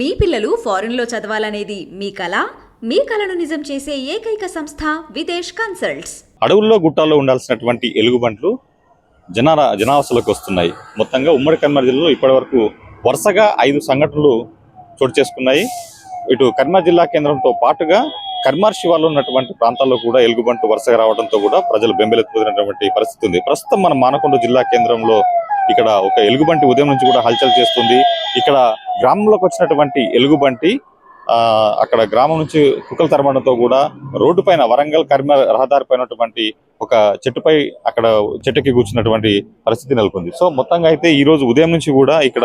మీ పిల్లలు ఫారెన్లో చదవాలనేది మీ కల? మీ కలను నిజం చేసే ఏకైక సంస్థ విదేశ్ కన్సల్ట్స్. అడవుల్లో గుట్టాల్లో ఉండాల్సినటువంటి ఎలుగుబంట్లు జనాల జనావసలకు వస్తున్నాయి. మొత్తంగా ఉమ్మడి కర్మార్ జిల్లాలో ఇప్పటివరకు వరుసగా ఐదు సంఘటనలు చోటు చేసుకున్నాయి. ఇటు కర్మ జిల్లా కేంద్రంతో పాటుగా కర్మార్ శివార్లో ఉన్నటువంటి ప్రాంతాల్లో కూడా ఎలుగుబంటు వరుసగా రావడంతో కూడా ప్రజలు బెంబెలెత్తుతున్నటువంటి పరిస్థితి ఉంది. ప్రస్తుతం మన మానకొండ జిల్లా కేంద్రంలో ఇక్కడ ఒక ఎలుగుబంటి ఉదయం నుంచి కూడా హల్చల్ చేస్తుంది. ఇక్కడ గ్రామంలోకి వచ్చినటువంటి ఎలుగుబంటి ఆ, అక్కడ గ్రామం నుంచి కుక్కలు తరమడంతో కూడా రోడ్డు పైన వరంగల్ కర్మ రహదారి పైనటువంటి ఒక చెట్టుపై అక్కడ చెట్టుకి కూర్చున్నటువంటి పరిస్థితి నెలకొంది. సో మొత్తంగా అయితే ఈ రోజు ఉదయం నుంచి కూడా ఇక్కడ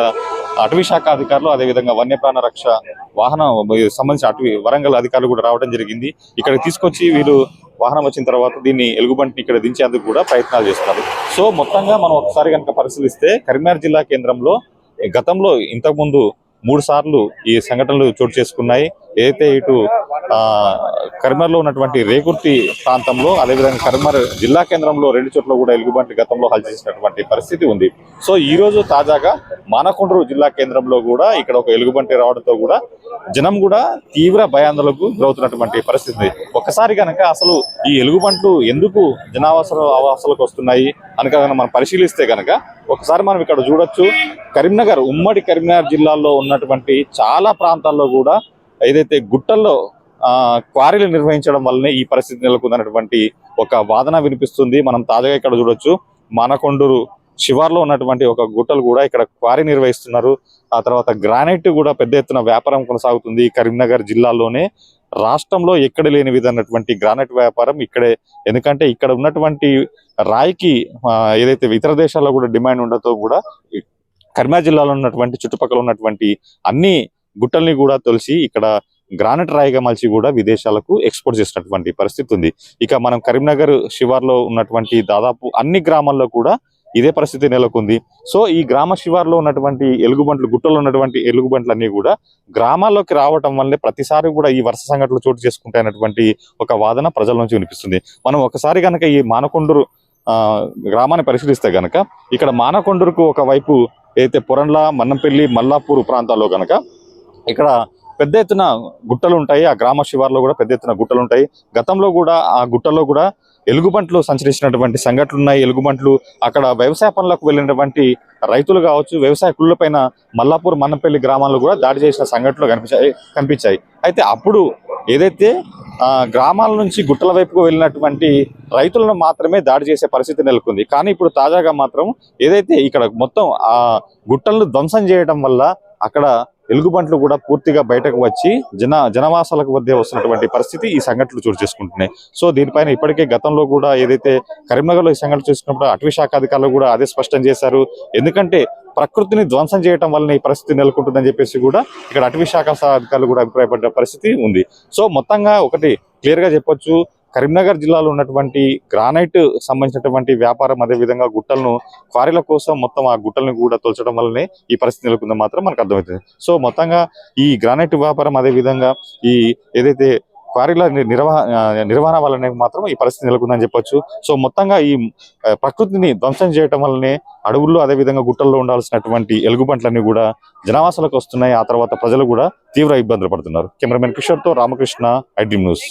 అటవీ శాఖ అధికారులు అదేవిధంగా వన్యప్రాణ రక్ష వాహనం సంబంధించిన అటవీ వరంగల్ అధికారులు కూడా రావడం జరిగింది. ఇక్కడ తీసుకొచ్చి వీళ్ళు వాహనం వచ్చిన తర్వాత దీన్ని ఎలుగుబంటిని ఇక్కడ దించేందుకు కూడా ప్రయత్నాలు చేస్తున్నారు. సో మొత్తంగా మనం ఒకసారి కనుక పరిశీలిస్తే కరీంనగర్ జిల్లా కేంద్రంలో గతంలో ఇంతకుముందు మూడు సార్లు ఈ సంఘటనలు చోటు చేసుకున్నాయి. ఏదైతే ఇటు కరీంనగర్లో ఉన్నటువంటి రేకుర్తి ప్రాంతంలో అదేవిధంగా కరీంనగర్ జిల్లా కేంద్రంలో రెండు చోట్ల కూడా ఎలుగుబంటి గతంలో హల్ చేసినటువంటి పరిస్థితి ఉంది. సో ఈ రోజు తాజాగా మానకొండూరు జిల్లా కేంద్రంలో కూడా ఇక్కడ ఒక ఎలుగుబంటి రావడంతో కూడా జనం కూడా తీవ్ర భయాందోళనకు గురవుతున్నటువంటి పరిస్థితి ఒక్కసారి కనుక అసలు ఈ ఎలుగుబంట్లు ఎందుకు జనావాస ఆవాసాలకు వస్తున్నాయి అనక మనం పరిశీలిస్తే కనుక ఒకసారి మనం ఇక్కడ చూడొచ్చు. కరీంనగర్ ఉమ్మడి కరీంనగర్ జిల్లాలో ఉన్నటువంటి చాలా ప్రాంతాల్లో కూడా ఏదైతే గుట్టల్లో ఆ క్వారీలు నిర్వహించడం వల్లనే ఈ పరిస్థితి నెలకొందన్నటువంటి ఒక వాదన వినిపిస్తుంది. మనం తాజాగా ఇక్కడ చూడొచ్చు మానకొండూరు శివార్లో ఉన్నటువంటి ఒక గుట్టలు కూడా ఇక్కడ క్వారీ నిర్వహిస్తున్నారు. ఆ తర్వాత గ్రానైట్ కూడా పెద్ద ఎత్తున వ్యాపారం కొనసాగుతుంది కరీంనగర్ జిల్లాలోనే. రాష్ట్రంలో ఎక్కడ లేని విధమైనటువంటి గ్రానైట్ వ్యాపారం ఇక్కడే. ఎందుకంటే ఇక్కడ ఉన్నటువంటి రాయికి ఏదైతే ఇతర దేశాల్లో కూడా డిమాండ్ ఉండతో కూడా కరీంనగర్ జిల్లాలో ఉన్నటువంటి చుట్టుపక్కల ఉన్నటువంటి అన్ని గుట్టల్ని కూడా తొలిసి ఇక్కడ గ్రానైట్ రాయిగా మలిచి కూడా విదేశాలకు ఎక్స్పోర్ట్ చేసినటువంటి పరిస్థితి ఉంది. ఇక మనం కరీంనగర్ శివార్లో ఉన్నటువంటి దాదాపు అన్ని గ్రామాల్లో కూడా ఇదే పరిస్థితి నెలకొంది. సో ఈ గ్రామ శివార్లో ఉన్నటువంటి ఎలుగుబంట్లు గుట్టలో ఉన్నటువంటి ఎలుగుబంట్లన్నీ కూడా గ్రామాల్లోకి రావటం వల్లే ప్రతిసారి కూడా ఈ వరుస సంఘటనలు చోటు చేసుకుంటాయన్నటువంటి ఒక వాదన ప్రజల నుంచి వినిపిస్తుంది. మనం ఒకసారి కనుక ఈ మానకొండూరు ఆ, గ్రామాన్ని పరిశీలిస్తే కనుక ఇక్కడ మానకొండూరుకు ఒకవైపు అయితే పొరండ్ల మన్నంపల్లి మల్లాపూర్ ప్రాంతాల్లో గనక ఇక్కడ పెద్ద ఎత్తున గుట్టలు ఉంటాయి. ఆ గ్రామ శివార్లో కూడా పెద్ద ఎత్తున గుట్టలు ఉంటాయి. గతంలో కూడా ఆ గుట్టల్లో కూడా ఎలుగుబంట్లు సంచరించినటువంటి సంఘటనలు ఉన్నాయి. ఎలుగుబంట్లు అక్కడ వ్యవసాయ పనులకు వెళ్ళినటువంటి రైతులు కావచ్చు వ్యవసాయ కుళ్ళపైన మల్లాపూర్ మన్నపల్లి గ్రామాల్లో కూడా దాడి చేసిన సంఘటనలు కనిపించాయి కనిపించాయి. అయితే అప్పుడు ఏదైతే గ్రామాల నుంచి గుట్టల వైపుకు వెళ్ళినటువంటి రైతులను మాత్రమే దాడి చేసే పరిస్థితి నెలకొంది. కానీ ఇప్పుడు తాజాగా మాత్రం ఏదైతే ఇక్కడ మొత్తం ఆ గుట్టలను ధ్వంసం చేయడం వల్ల అక్కడ ఎలుగుబంట్లు కూడా పూర్తిగా బయటకు వచ్చి జన జనవాసాలకు మధ్య వస్తున్నటువంటి పరిస్థితి ఈ సంఘటనలు చోటు చేసుకుంటున్నాయి. సో దీనిపైన ఇప్పటికే గతంలో కూడా ఏదైతే కరీంనగర్లో ఈ సంఘటన చూసుకున్నప్పుడు అటవీ శాఖ అధికారులు కూడా అదే స్పష్టం చేశారు. ఎందుకంటే ప్రకృతిని ధ్వంసం చేయడం వల్ల ఈ పరిస్థితి నెలకొంటుందని చెప్పేసి కూడా ఇక్కడ అటవీ శాఖ అధికారులు కూడా అభిప్రాయపడ్డ పరిస్థితి ఉంది. సో మొత్తంగా ఒకటి క్లియర్గా చెప్పొచ్చు. కరీంనగర్ జిల్లాలో ఉన్నటువంటి గ్రానైట్ సంబంధించినటువంటి వ్యాపారం అదే విధంగా గుట్టలను క్వారీల కోసం మొత్తం ఆ గుట్టలను కూడా తొలచడం వల్లనే ఈ పరిస్థితి నెలకొందని మాత్రం మనకు అర్థమవుతుంది. సో మొత్తంగా ఈ గ్రానైట్ వ్యాపారం అదే విధంగా ఈ ఏదైతే క్వారీల నిర్వహ నిర్వహణ వల్లనే మాత్రం ఈ పరిస్థితి నెలకొందని చెప్పొచ్చు. సో మొత్తంగా ఈ ప్రకృతిని ధ్వంసం చేయటం వల్లనే అడవుల్లో అదే విధంగా గుట్టల్లో ఉండాల్సినటువంటి ఎలుగుబంట్లన్నీ కూడా జనావాసాలకు వస్తున్నాయి. ఆ తర్వాత ప్రజలు కూడా తీవ్ర ఇబ్బందులు పడుతున్నారు. కెమెరామెన్ కిషోర్తో రామకృష్ణ ఐ న్యూస్.